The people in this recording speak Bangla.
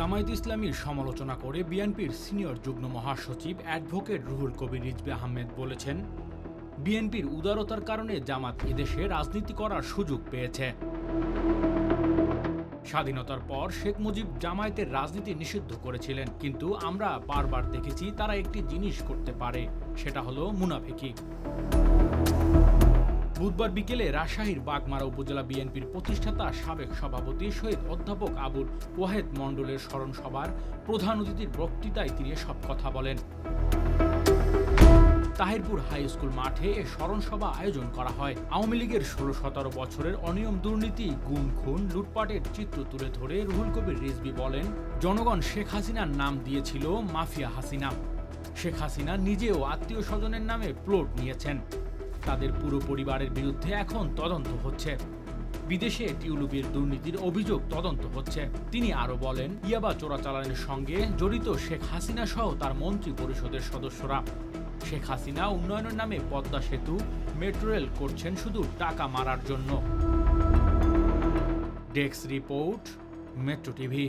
জামায়াত ইসলামীর সমালোচনা করে বিএনপির সিনিয়র যুগ্ম মহাসচিব অ্যাডভোকেট রুহুল কবির রিজভী আহমেদ বলেছেন, বিএনপির উদারতার কারণে জামাত এদেশে রাজনীতি করার সুযোগ পেয়েছে। স্বাধীনতার পর শেখ মুজিব জামায়াতের রাজনীতি নিষিদ্ধ করেছিলেন, কিন্তু আমরা বারবার দেখেছি তারা একটি জিনিস করতে পারে, সেটা হলো মুনাফিকি। বুধবার বিকেলে রাজশাহীর বাগমারা উপজেলা বিএনপির প্রতিষ্ঠাতা সাবেক সভাপতি শহীদ অধ্যাপক আবুল ওয়াহেদ মণ্ডলের স্মরণ সভার প্রধান অতিথির বক্তৃতায় তিনি সব কথা বলেন। তাহিরপুর হাই স্কুল মাঠে এ স্মরণ সভা আয়োজন করা হয়। আওয়ামী লীগের ষোলো সতেরো বছরের অনিয়ম দুর্নীতি, গুম খুন, লুটপাটের চিত্র তুলে ধরে রুহুল কবির রিজভী বলেন, জনগণ শেখ হাসিনার নাম দিয়েছিল মাফিয়া হাসিনা। শেখ হাসিনা নিজেও আত্মীয় স্বজনের নামে প্লট নিয়েছেন। তাদের পুরো পরিবারের বিরুদ্ধে এখন তদন্ত হচ্ছে। বিদেশে টিউলুবির দুর্নীতির অভিযোগ তদন্ত হচ্ছে। তিনি আরও বলেন, ইয়াবা চোরাচালানের সঙ্গে জড়িত শেখ হাসিনা সহ তার মন্ত্রী পরিষদের সদস্যরা। শেখ হাসিনা উন্নয়নের নামে পদ্মা সেতু, মেট্রো রেল করছেন শুধু টাকা মারার জন্য। Desk report, metro TV.